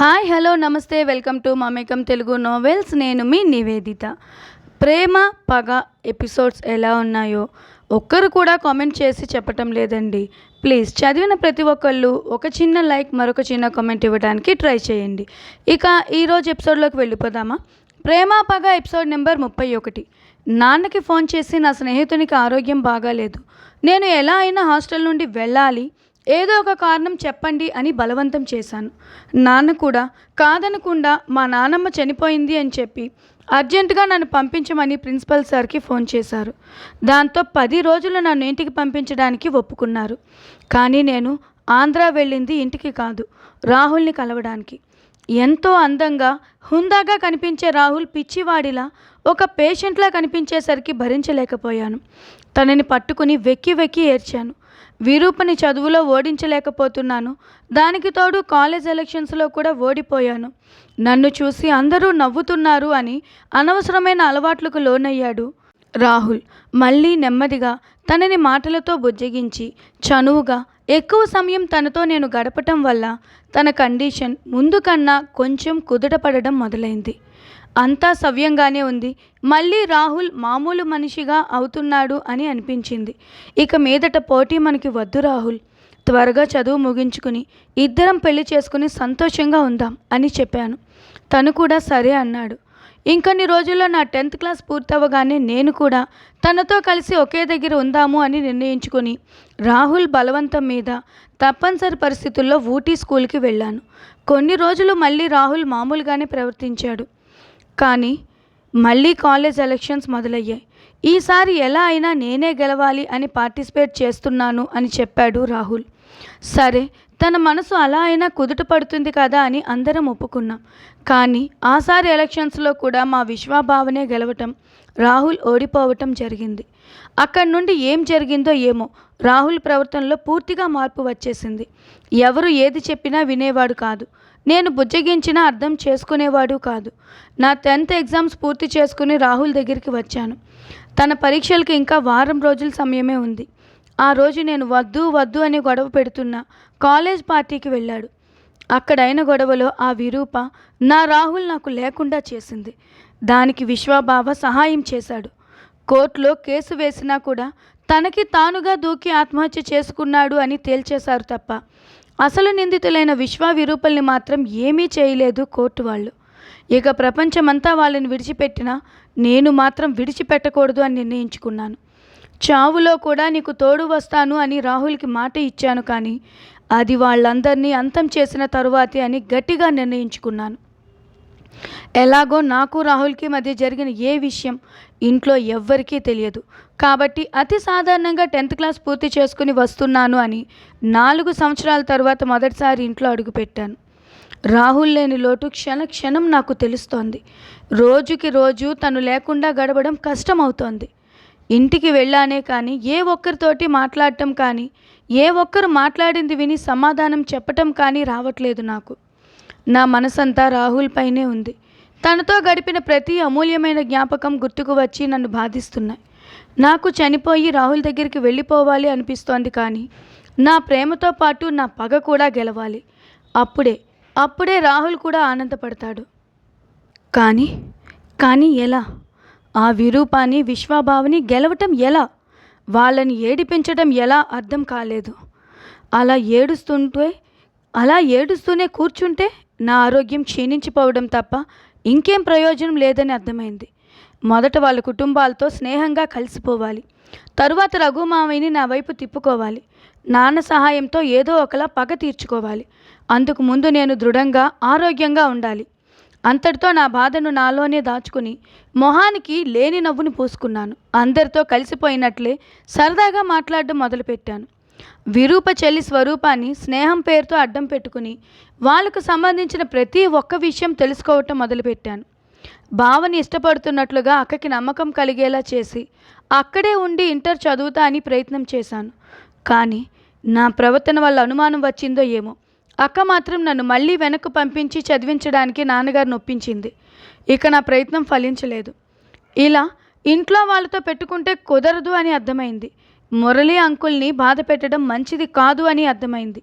Hi hello నమస్తే welcome to Mamekam Telugu novels. నేను మీ నివేదిత. ప్రేమ పగ ఎపిసోడ్స్ ఎలా ఉన్నాయో ఒక్కరు కూడా కామెంట్ చేసి చెప్పటం లేదండి. ప్లీజ్ చదివిన ప్రతి ఒక్కళ్ళు ఒక చిన్న లైక్ మరొక చిన్న కామెంట్ ఇవ్వడానికి ట్రై చేయండి. ఇక ఈరోజు ఎపిసోడ్లోకి వెళ్ళిపోదామా? ప్రేమ పగ ఎపిసోడ్ నెంబర్ ముప్పై ఒకటి. నాన్నకి ఫోన్ చేసి నా స్నేహితునికి ఆరోగ్యం బాగాలేదు. నేను ఎలా అయినా హాస్టల్ నుండి వెళ్ళాలి. ఏదో ఒక కారణం చెప్పండి అని బలవంతం చేశాను. నాన్న కూడా కాదనకుండా మా నానమ్మ చనిపోయింది అని చెప్పి అర్జెంటుగా నన్ను పంపించమని ప్రిన్సిపల్ సార్కి ఫోన్ చేశారు. దాంతో పది రోజులు నన్ను ఇంటికి పంపించడానికి ఒప్పుకున్నారు. కానీ నేను ఆంధ్ర వెళ్ళింది ఇంటికి కాదు రాహుల్ని కలవడానికి. ఎంతో అందంగా హుందాగా కనిపించే రాహుల్ పిచ్చివాడిలా ఒక పేషెంట్లా కనిపించేసరికి భరించలేకపోయాను. తనని పట్టుకుని వెక్కి వెక్కి ఏడ్చాను. విరూపని చదువులో ఓడించలేకపోతున్నాను. దానికి తోడు కాలేజ్ ఎలక్షన్స్లో కూడా ఓడిపోయాను. నన్ను చూసి అందరూ నవ్వుతున్నారు అని అనవసరమైన అలవాట్లకు లోనయ్యాడు రాహుల్. మళ్ళీ నెమ్మదిగా తనని మాటలతో బుజ్జగించి చనువుగా ఎక్కువ సమయం తనతో నేను గడపటం వల్ల తన కండిషన్ ముందు కన్నా కొంచెం కుదుటపడడం మొదలైంది. అంతా సవ్యంగానే ఉంది. మళ్ళీ రాహుల్ మామూలు మనిషిగా అవుతున్నాడు అని అనిపించింది. ఇక మీదట పోటీ మనకి వద్దు రాహుల్. త్వరగా చదువు ముగించుకుని ఇద్దరం పెళ్ళి చేసుకుని సంతోషంగా ఉందాం అని చెప్పాను. తను కూడా సరే అన్నాడు. ఇంకొన్ని రోజుల్లో నా టెన్త్ క్లాస్ పూర్తవగానే నేను కూడా తనతో కలిసి ఒకే దగ్గర ఉందాము అని నిర్ణయించుకొని రాహుల్ బలవంతం మీద తప్పనిసరి పరిస్థితుల్లో ఊటీ స్కూల్కి వెళ్ళాను. కొన్ని రోజులు మళ్ళీ రాహుల్ మామూలుగానే ప్రవర్తించాడు. కానీ మళ్ళీ కాలేజ్ ఎలక్షన్స్ మొదలయ్యాయి. ఈసారి ఎలా అయినా నేనే గెలవాలి అని పార్టిసిపేట్ చేస్తున్నాను అని చెప్పాడు రాహుల్. సరే తన మనసు అలా అయినా కుదుట పడుతుంది కదా అని అందరం ఒప్పుకున్నాం. కానీ ఆసారి ఎలక్షన్స్లో కూడా మా విశ్వాభావనే గెలవటం రాహుల్ ఓడిపోవటం జరిగింది. అక్కడి నుండి ఏం జరిగిందో ఏమో రాహుల్ ప్రవర్తనలో పూర్తిగా మార్పు వచ్చేసింది. ఎవరు ఏది చెప్పినా వినేవాడు కాదు. నేను బుజ్జగించినా అర్థం చేసుకునేవాడు కాదు. నా టెన్త్ ఎగ్జామ్స్ పూర్తి చేసుకుని రాహుల్ దగ్గరికి వచ్చాను. తన పరీక్షలకు ఇంకా వారం రోజుల సమయమే ఉంది. ఆ రోజు నేను వద్దు వద్దు అని గొడవ పెడుతున్నా కాలేజ్ పార్టీకి వెళ్ళాడు. అక్కడైన గొడవలో ఆ విరూప నా రాహుల్ నాకు లేకుండా చేసింది. దానికి విశ్వబావ సహాయం చేశాడు. కోర్టులో కేసు వేసినా కూడా తనకి తానుగా దూకి ఆత్మహత్య చేసుకున్నాడు అని తేల్చేశారు తప్ప అసలు నిందితులైన విశ్వ విరూపల్ని మాత్రం ఏమీ చేయలేదు కోర్టు వాళ్ళు. ఇక ప్రపంచమంతా వాళ్ళని విడిచిపెట్టినా నేను మాత్రం విడిచిపెట్టకూడదు అని నిర్ణయించుకున్నాను. చావులో కూడా నీకు తోడు వస్తాను అని రాహుల్కి మాట ఇచ్చాను కానీ అది వాళ్ళందరినీ అంతం చేసిన తరువాతే అని గట్టిగా నిర్ణయించుకున్నాను. ఎలాగో నాకు రాహుల్కి మధ్య జరిగిన ఏ విషయం ఇంట్లో ఎవ్వరికీ తెలియదు. కాబట్టి అతి సాధారణంగా టెన్త్ క్లాస్ పూర్తి చేసుకుని వస్తున్నాను అని నాలుగు సంవత్సరాల తర్వాత మొదటిసారి ఇంట్లో అడుగుపెట్టాను రాహుల్ లేని లోటు క్షణ క్షణం నాకు తెలుస్తోంది. రోజుకి రోజు తను లేకుండా గడపడం కష్టమవుతోంది. ఇంటికి వెళ్ళానే కానీ ఏ ఒక్కరితోటి మాట్లాడటం కానీ ఏ ఒక్కరు మాట్లాడింది విని సమాధానం చెప్పటం కానీ రావట్లేదు నాకు. నా మనసంతా రాహుల్ పైనే ఉంది. తనతో గడిపిన ప్రతి అమూల్యమైన జ్ఞాపకం గుర్తుకు వచ్చి నన్ను బాధిస్తున్నాయి. నాకు చనిపోయి రాహుల్ దగ్గరికి వెళ్ళిపోవాలి అనిపిస్తోంది కానీ నా ప్రేమతో పాటు నా పగ కూడా గెలవాలి. అప్పుడే అప్పుడే రాహుల్ కూడా ఆనందపడతాడు. కానీ కానీ ఎలా? ఆ విరూపాన్ని విశ్వభావని గెలవటం ఎలా? వాళ్ళని ఏడిపించడం ఎలా అర్థం కాలేదు. అలా ఏడుస్తుంటే అలా ఏడుస్తూనే కూర్చుంటే నా ఆరోగ్యం క్షీణించిపోవడం తప్ప ఇంకేం ప్రయోజనం లేదని అర్థమైంది. మొదట వాళ్ళ కుటుంబాలతో స్నేహంగా కలిసిపోవాలి. తరువాత రఘుమామయ్యని నా వైపు తిప్పుకోవాలి. నాన్న సహాయంతో ఏదో ఒకలా పగ తీర్చుకోవాలి. అందుకు ముందు నేను దృఢంగా ఆరోగ్యంగా ఉండాలి. అంతటితో నా బాధను నాలోనే దాచుకుని మొహానికి లేని నవ్వును పూసుకున్నాను. అందరితో కలిసిపోయినట్లే సరదాగా మాట్లాడడం మొదలుపెట్టాను. విరూప చెల్లి స్వరూపాన్ని స్నేహం పేరుతో అడ్డం పెట్టుకుని వాళ్ళకు సంబంధించిన ప్రతి ఒక్క విషయం తెలుసుకోవటం మొదలుపెట్టాను. భావని ఇష్టపడుతున్నట్లుగా అక్కకి నమ్మకం కలిగేలా చేసి అక్కడే ఉండి ఇంటర్ చదువుతా అని ప్రయత్నం చేశాను. కానీ నా ప్రవర్తన వల్ల అనుమానం వచ్చిందో ఏమో. అక్క మాత్రం నన్ను మళ్ళీ వెనక్కు పంపించి చదివించడానికి నాన్నగారు నొప్పించింది. ఇక నా ప్రయత్నం ఫలించలేదు. ఇలా ఇంట్లో వాళ్ళతో పెట్టుకుంటే కుదరదు అని అర్థమైంది. మురళి అంకుల్ని బాధ పెట్టడం మంచిది కాదు అని అర్థమైంది.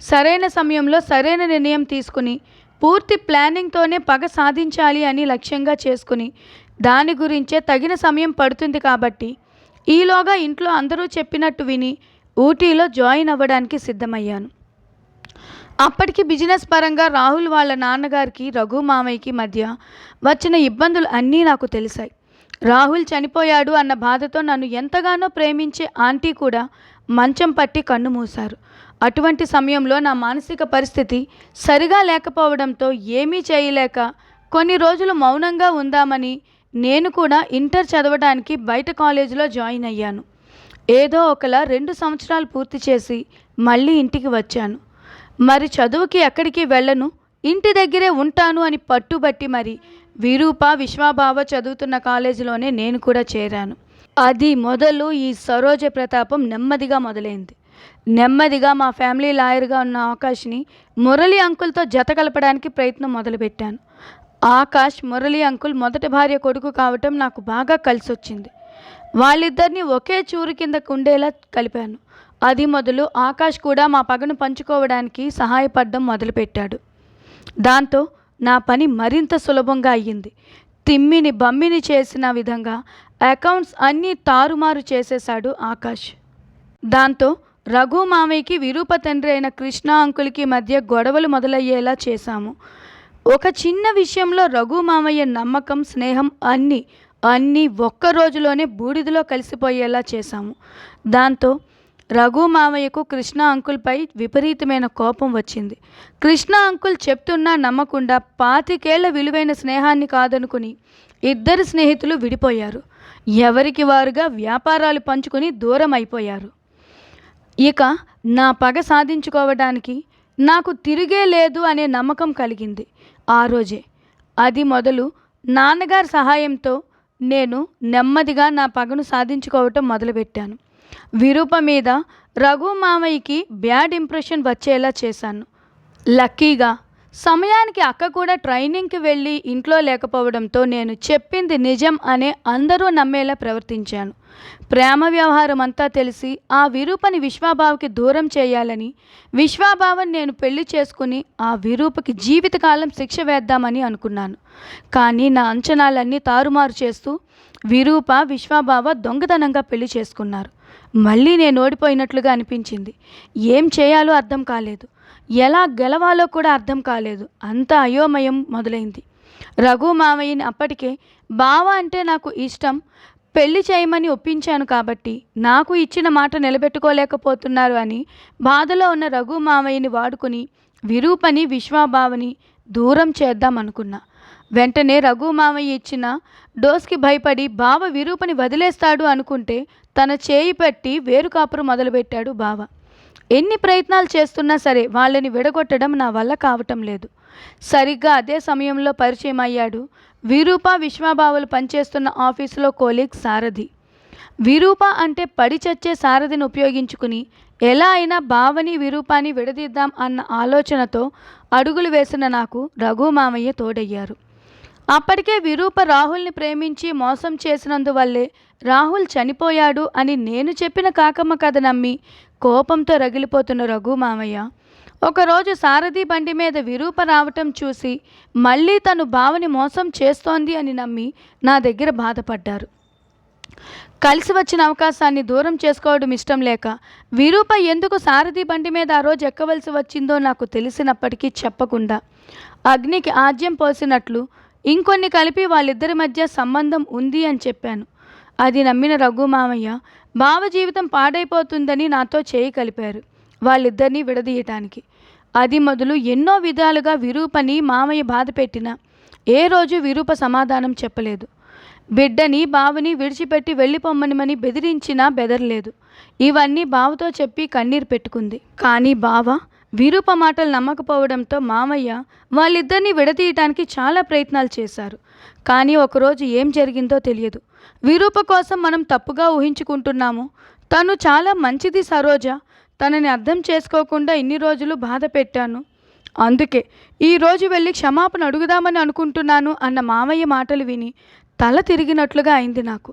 సరైన సమయంలో సరైన నిర్ణయం తీసుకుని పూర్తి ప్లానింగ్తోనే పగ సాధించాలి అని లక్ష్యంగా చేసుకుని దాని గురించే తగిన సమయం పడుతుంది కాబట్టి ఈలోగా ఇంట్లో అందరూ చెప్పినట్టు విని ఊటీలో జాయిన్ అవ్వడానికి సిద్ధమయ్యాను. అప్పటికి బిజినెస్ పరంగా రాహుల్ వాళ్ళ నాన్నగారికి రఘు మామయ్యకి మధ్య వచ్చిన ఇబ్బందులు అన్నీ నాకు తెలిసాయి. రాహుల్ చనిపోయాడు అన్న బాధతో నన్ను ఎంతగానో ప్రేమించే ఆంటీ కూడా మంచం పట్టి కన్ను మూశారు. అటువంటి సమయంలో నా మానసిక పరిస్థితి సరిగా లేకపోవడంతో ఏమీ చేయలేక కొన్ని రోజులు మౌనంగా ఉందామని నేను కూడా ఇంటర్ చదవడానికి బయట కాలేజీలో జాయిన్ అయ్యాను. ఏదో ఒకలా రెండు సంవత్సరాలు పూర్తి చేసి మళ్ళీ ఇంటికి వచ్చాను. మరి చదువుకి ఎక్కడికి వెళ్ళను? ఇంటి దగ్గరే ఉంటాను అని పట్టుబట్టి మరి విరూప విశ్వాభావ చదువుతున్న కాలేజీలోనే నేను కూడా చేరాను. అది మొదలు ఈ సరోజ ప్రతాపం నెమ్మదిగా మొదలైంది. నెమ్మదిగా మా ఫ్యామిలీ లాయర్గా ఉన్న ఆకాష్ని మురళి అంకుల్తో జత కలపడానికి ప్రయత్నం మొదలుపెట్టాను. ఆకాష్ మురళి అంకుల్ మొదటి భార్య కొడుకు కావటం నాకు బాగా కలిసి వచ్చింది వాళ్ళిద్దరిని ఒకే చూరు కింద ఉండేలా కలిపాను. అది మొదలు ఆకాష్ కూడా మా పగను పంచుకోవడానికి సహాయపడడం మొదలుపెట్టాడు. దాంతో నా పని మరింత సులభంగా అయ్యింది. తిమ్మిని బమ్మిని చేసిన విధంగా అకౌంట్స్ అన్నీ తారుమారు చేసేశాడు ఆకాష్. దాంతో రఘు మామయ్యకి విరూప తండ్రి అయిన కృష్ణ అంకుల్కి మధ్య గొడవలు మొదలయ్యేలా చేశాము. ఒక చిన్న విషయంలో రఘు మామయ్య నమ్మకం స్నేహం అన్నీ అన్నీ ఒక్క రోజులోనే బూడిదలో కలిసిపోయేలా చేశాము. దాంతో రఘు మామయ్యకు కృష్ణ అంకుల్పై విపరీతమైన కోపం వచ్చింది. కృష్ణ అంకుల్ చెప్తున్నా నమ్మకుండా పాతికేళ్ళ విలువైన స్నేహాన్ని కాదనుకుని ఇద్దరు స్నేహితులు విడిపోయారు. ఎవరికి వారుగా వ్యాపారాలు పంచుకుని దూరం అయిపోయారు. ఇక నా పగ సాధించుకోవడానికి నాకు తిరిగే లేదు అనే నమ్మకం కలిగింది. ఆ రోజే అది మొదలు నాన్నగారి సహాయంతో నేను నెమ్మదిగా నా పగను సాధించుకోవటం మొదలుపెట్టాను. విరూప మీద రఘు మామయ్యకి బ్యాడ్ ఇంప్రెషన్ వచ్చేలా చేశాను. లక్కీగా సమయానికి అక్క కూడా ట్రైనింగ్కి వెళ్ళి ఇంట్లో లేకపోవడంతో నేను చెప్పింది నిజం అనే అందరూ నమ్మేలా ప్రవర్తించాను. ప్రేమ వ్యవహారం అంతా తెలిసి ఆ విరూపని విశ్వాబావకి దూరం చేయాలని విశ్వాబావని నేను పెళ్ళి చేసుకుని ఆ విరూపకి జీవితకాలం శిక్ష వేద్దామని అనుకున్నాను. కానీ నా అంచనాలన్నీ తారుమారు చేస్తూ విరూప విశ్వాబావ దొంగతనంగా పెళ్ళి చేసుకున్నారు. మళ్ళీ నేను ఓడిపోయినట్లుగా అనిపించింది. ఏం చేయాలో అర్థం కాలేదు. ఎలా గెలవాలో కూడా అర్థం కాలేదు. అంత అయోమయం మొదలైంది. రఘు మామయ్యని అప్పటికే బావ అంటే నాకు ఇష్టం పెళ్ళి చేయమని ఒప్పించాను కాబట్టి నాకు ఇచ్చిన మాట నిలబెట్టుకోలేకపోతున్నారు అని బాధలో ఉన్న రఘు మామయ్యని వాడుకుని విరూపని విశ్వాబావని దూరం చేద్దాం అనుకున్నా. వెంటనే రఘు మామయ్య ఇచ్చిన డోస్కి భయపడి బావ విరూపని వదిలేస్తాడు అనుకుంటే తన చేయి పట్టి వేరు కాపురు మొదలుపెట్టాడు బావ. ఎన్ని ప్రయత్నాలు చేస్తున్నా సరే వాళ్ళని విడగొట్టడం నా వల్ల కావటం లేదు. సరిగ్గా అదే సమయంలో పరిచయం అయ్యాడు విరూప విశ్వబాబులు పనిచేస్తున్న ఆఫీసులో కోలీగ్ సారథి. విరూప అంటే పడి చచ్చే సారథిని ఉపయోగించుకుని ఎలా అయినా భావని విరూపాన్ని విడదీద్దాం అన్న ఆలోచనతో అడుగులు వేసిన నాకు రఘు మామయ్య తోడయ్యారు. అప్పటికే విరూప రాహుల్ని ప్రేమించి మోసం చేసినందువల్లే రాహుల్ చనిపోయాడు అని నేను చెప్పిన కాకమ్మ కథ నమ్మి కోపంతో రగిలిపోతున్న రఘు మామయ్య ఒకరోజు సారథి బండి మీద విరూప రావటం చూసి మళ్ళీ తను బావని మోసం చేస్తోంది అని నమ్మి నా దగ్గర బాధపడ్డారు. కలిసి వచ్చిన అవకాశాన్ని దూరం చేసుకోవడం ఇష్టం లేక విరూప ఎందుకు సారథి బండి మీద ఆ రోజు ఎక్కవలసి వచ్చిందో నాకు తెలిసినప్పటికీ చెప్పకుండా అగ్నికి ఆజ్యం పోసినట్లు ఇంకొన్ని కలిపి వాళ్ళిద్దరి మధ్య సంబంధం ఉంది అని చెప్పాను. అది నమ్మిన రఘు మామయ్య బావ జీవితం పాడైపోతుందని నాతో చేయి కలిపారు వాళ్ళిద్దరినీ విడదీయటానికి. అది మొదలు ఎన్నో విధాలుగా విరూపని మామయ్య బాధ పెట్టినా ఏ రోజు విరూప సమాధానం చెప్పలేదు. బిడ్డని బావని విడిచిపెట్టి వెళ్ళిపోమ్మనిమని బెదిరించినా బెదరలేదు. ఇవన్నీ బావతో చెప్పి కన్నీరు పెట్టుకుంది. కానీ బావ విరూప మాటలు నమ్మకపోవడంతో మామయ్య వాళ్ళిద్దరినీ విడతీయటానికి చాలా ప్రయత్నాలు చేశారు. కానీ ఒకరోజు ఏం జరిగిందో తెలియదు. విరూప కోసం మనం తప్పుగా ఊహించుకుంటున్నాము. తను చాలా మంచిది సరోజ. తనని అర్థం చేసుకోకుండా ఇన్ని రోజులు బాధ పెట్టాను. అందుకే ఈరోజు వెళ్ళి క్షమాపణ అడుగుదామని అనుకుంటున్నాను అన్న మామయ్య మాటలు విని తల తిరిగినట్లుగా అయింది నాకు.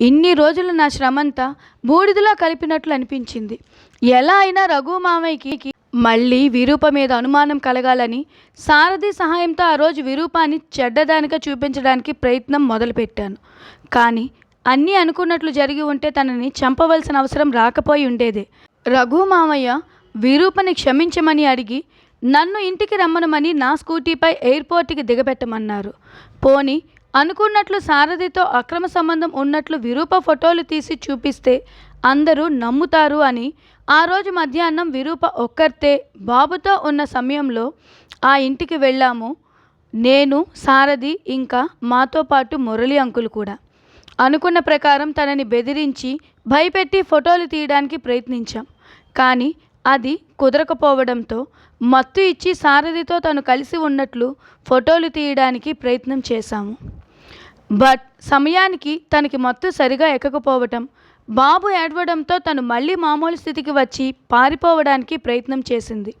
ఇన్ని రోజులు నా శ్రమంతా బూడిదలో కలిపినట్లు అనిపించింది. ఎలా అయినా రఘు మామయ్యకి మళ్ళీ విరూప మీద అనుమానం కలగాలని సారథి సహాయంతో ఆ రోజు విరూపాన్ని చెడ్డదానిగా చూపించడానికి ప్రయత్నం మొదలుపెట్టాను. కానీ అన్నీ అనుకున్నట్లు జరిగి ఉంటే తనని చంపవలసిన అవసరం రాకపోయి ఉండేదే. రఘు మామయ్య విరూపని క్షమించమని అడిగి నన్ను ఇంటికి రమ్మనమని నా స్కూటీపై ఎయిర్పోర్ట్కి దిగబెట్టమన్నారు. పోని అనుకున్నట్లు సారథితో అక్రమ సంబంధం ఉన్నట్లు విరూప ఫోటోలు తీసి చూపిస్తే అందరూ నమ్ముతారు అని ఆ రోజు మధ్యాహ్నం విరూప ఒక్కర్తే బాబుతో ఉన్న సమయంలో ఆ ఇంటికి వెళ్ళాము. నేను సారథి ఇంకా మాతో పాటు మురళి అంకుల్ కూడా. అనుకున్న ప్రకారం తనని బెదిరించి భయపెట్టి ఫోటోలు తీయడానికి ప్రయత్నించాం. కానీ అది కుదరకపోవడంతో మత్తు ఇచ్చి సారథితో తను కలిసి ఉన్నట్లు ఫోటోలు తీయడానికి ప్రయత్నం చేశాము. బట్ సమయానికి తనకి మత్తు సరిగా ఎక్కకపోవటం బాబు ఏడవడంతో తను మళ్ళీ మామూలు స్థితికి వచ్చి పారిపోవడానికి ప్రయత్నం చేసింది.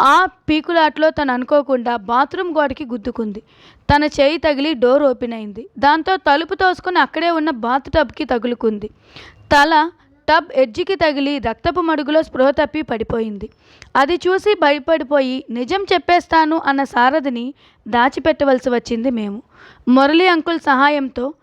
ఆ పీకులాట్లో తను అనుకోకుండా బాత్రూమ్ గోడకి గుద్దుకుంది. తన చేయి తగిలి డోర్ ఓపెన్ అయింది. దాంతో తలుపు తోసుకుని అక్కడే ఉన్న బాత్ టబ్కి తగులుకుంది. తల టబ్ ఎడ్జికి తగిలి రక్తపు మడుగులో స్పృహ తప్పి పడిపోయింది. అది చూసి భయపడిపోయి నిజం చెప్పేస్తాను అన్న సారథిని దాచిపెట్టవలసి వచ్చింది మేము. మురళి అంకుల్ సహాయంతో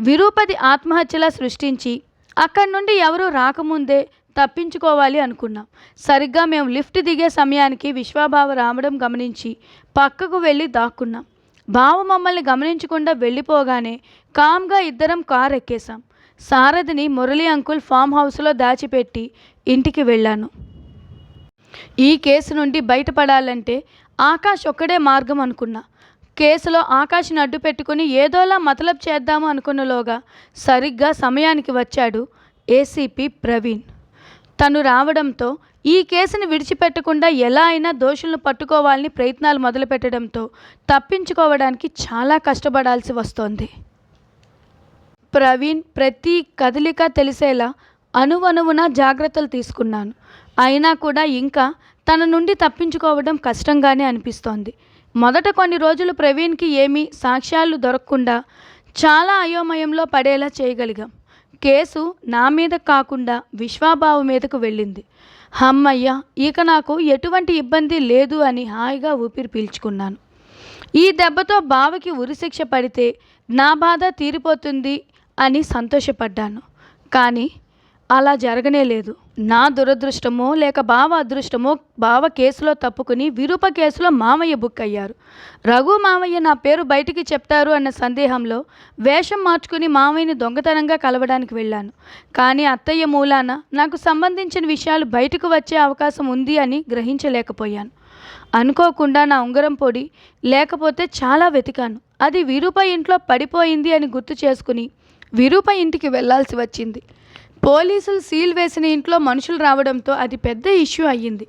విరూపది ఆత్మహత్యలా సృష్టించి అక్కడి నుండి ఎవరూ రాకముందే తప్పించుకోవాలి అనుకున్నాం. సరిగ్గా మేము లిఫ్ట్ దిగే సమయానికి విశ్వాబావ రావడం గమనించి పక్కకు వెళ్ళి దాక్కున్నాం. బావ మమ్మల్ని గమనించకుండా వెళ్ళిపోగానే కామ్గా ఇద్దరం కార్ ఎక్కేశాం. సారథిని మురళి అంకుల్ ఫామ్ హౌస్లో దాచిపెట్టి ఇంటికి వెళ్ళాను. ఈ కేసు నుండి బయటపడాలంటే ఆకాష్ ఒక్కడే మార్గం అనుకున్నా. కేసులో ఆకాష్ని అడ్డు పెట్టుకుని ఏదోలా మతలబ్ చేద్దాము అనుకున్నలోగా సరిగ్గా సమయానికి వచ్చాడు ఏసీపీ ప్రవీణ్. తను రావడంతో ఈ కేసుని విడిచిపెట్టకుండా ఎలా అయినా దోషులను పట్టుకోవాలని ప్రయత్నాలు మొదలుపెట్టడంతో తప్పించుకోవడానికి చాలా కష్టపడాల్సి వస్తోంది. ప్రవీణ్ ప్రతి కదలిక తెలిసేలా అణువణువున జాగ్రత్తలు తీసుకున్నాను. అయినా కూడా ఇంకా తన నుండి తప్పించుకోవడం కష్టంగానే అనిపిస్తోంది. మొదట కొన్ని రోజులు ప్రవీణ్కి ఏమీ సాక్ష్యాలు దొరకకుండా చాలా అయోమయంలో పడేలా చేయగలిగాం. కేసు నా మీద కాకుండా విశ్వాబాబు మీదకు వెళ్ళింది. హమ్మయ్య ఇక నాకు ఎటువంటి ఇబ్బంది లేదు అని హాయిగా ఊపిరి పీల్చుకున్నాను. ఈ దెబ్బతో బావకి ఉరిశిక్ష పడితే నా బాధ తీరిపోతుంది అని సంతోషపడ్డాను. కానీ అలా జరగనే లేదు. నా దురదృష్టమో లేక బావ అదృష్టమో బావ కేసులో తప్పుకుని విరూప కేసులో మామయ్య బుక్ అయ్యారు. రఘు మామయ్య నా పేరు బయటికి చెప్తారు అన్న సందేహంలో వేషం మార్చుకుని మామయ్యని దొంగతనంగా కలవడానికి వెళ్ళాను. కానీ అత్తయ్య మూలాన నాకు సంబంధించిన విషయాలు బయటకు వచ్చే అవకాశం ఉంది అని గ్రహించలేకపోయాను. అనుకోకుండా నా ఉంగరం పొడి లేకపోతే చాలా వెతికాను. అది విరూప ఇంట్లో పడిపోయింది అని గుర్తు చేసుకుని విరూప ఇంటికి వెళ్ళాల్సి వచ్చింది. పోలీసులు సీల్ వేసిన ఇంట్లో మనుషులు రావడంతో అది పెద్ద ఇష్యూ అయ్యింది.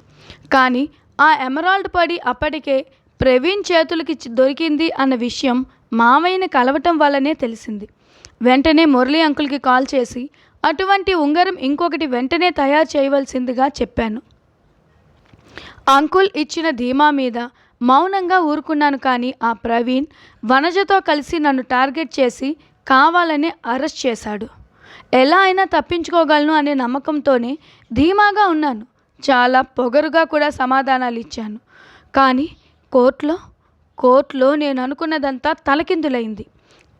కానీ ఆ ఎమరాల్డ్ పడి అప్పటికే ప్రవీణ్ చేతులకి దొరికింది అన్న విషయం మామయ్యని కలవటం వల్లనే తెలిసింది. వెంటనే మురళి అంకుల్కి కాల్ చేసి అటువంటి ఉంగరం ఇంకొకటి వెంటనే తయారు చేయవలసిందిగా చెప్పాను. అంకుల్ ఇచ్చిన ధీమా మీద మౌనంగా ఊరుకున్నాను కానీ ఆ ప్రవీణ్ వనజతో కలిసి నన్ను టార్గెట్ చేసి కావాలని అరెస్ట్ చేశాడు. ఎలా అయినా తప్పించుకోగలను అనే నమ్మకంతోనే ధీమాగా ఉన్నాను. చాలా పొగరుగా కూడా సమాధానాలు ఇచ్చాను. కానీ కోర్టులో కోర్టులో నేను అనుకున్నదంతా తలకిందులైంది.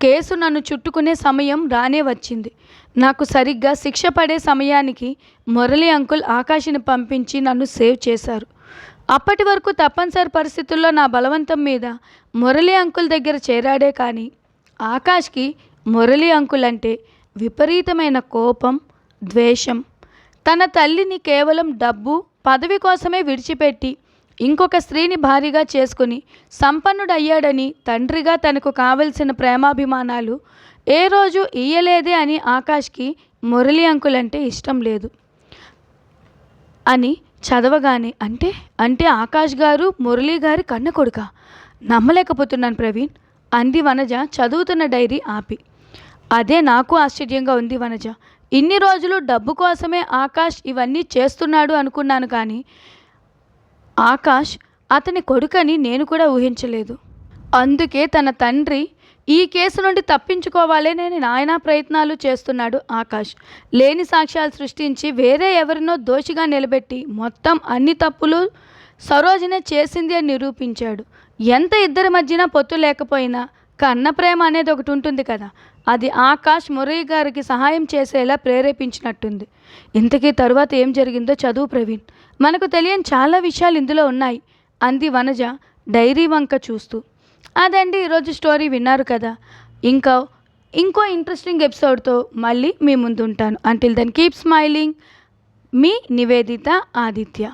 కేసు నన్ను చుట్టుకునే సమయం రానే వచ్చింది. నాకు సరిగ్గా శిక్ష పడే సమయానికి మురళి అంకుల్ ఆకాశిని పంపించి నన్ను సేవ్ చేశారు. అప్పటి వరకు తప్పనిసరి పరిస్థితుల్లో నా బలవంతం మీద మురళి అంకుల్ దగ్గర చేరాడే కానీ ఆకాష్కి మురళి అంకుల్ అంటే విపరీతమైన కోపం ద్వేషం. తన తల్లిని కేవలం డబ్బు పదవి కోసమే విడిచిపెట్టి ఇంకొక స్త్రీని భారీగా చేసుకుని సంపన్నుడయ్యాడని తండ్రిగా తనకు కావలసిన ప్రేమాభిమానాలు ఏ రోజు ఇయ్యలేదే అని ఆకాష్కి మురళి అంకుల్ అంటే ఇష్టం లేదు. అని చదవగానే అంటే అంటే ఆకాష్ గారు మురళీ గారి కన్న కొడుక నమ్మలేకపోతున్నాను ప్రవీణ్ అంది వనజ చదువుతున్న డైరీ ఆపి. అదే నాకు ఆశ్చర్యంగా ఉంది వనజ. ఇన్ని రోజులు డబ్బు కోసమే ఆకాష్ ఇవన్నీ చేస్తున్నాడు అనుకున్నాను కానీ ఆకాష్ అతని కొడుకని నేను కూడా ఊహించలేదు. అందుకే తన తండ్రి ఈ కేసు నుండి తప్పించుకోవాలనే నాయనా ప్రయత్నాలు చేస్తున్నాడు ఆకాష్. లేని సాక్ష్యాలు సృష్టించి వేరే ఎవరినో దోషిగా నిలబెట్టి మొత్తం అన్ని తప్పులు సరోజనే చేసింది అని నిరూపించాడు. ఎంత ఇద్దరి మధ్యన పొత్తు లేకపోయినా కన్న ప్రేమ అనేది ఒకటి ఉంటుంది కదా. అది ఆకాష్ మురళి గారికి సహాయం చేసేలా ప్రేరేపించినట్టుంది. ఇంతకీ తరువాత ఏం జరిగిందో చదువు ప్రవీణ్. మనకు తెలియని చాలా విషయాలు ఇందులో ఉన్నాయి. అంది వనజ డైరీ వంక చూస్తూ. అదండి ఈరోజు స్టోరీ విన్నారు కదా. ఇంకా ఇంకో ఇంట్రెస్టింగ్ ఎపిసోడ్తో మళ్ళీ మీ ముందు ఉంటాను అంటిల్ దెన్ కీప్ స్మైలింగ్. మీ నివేదిత ఆదిత్య.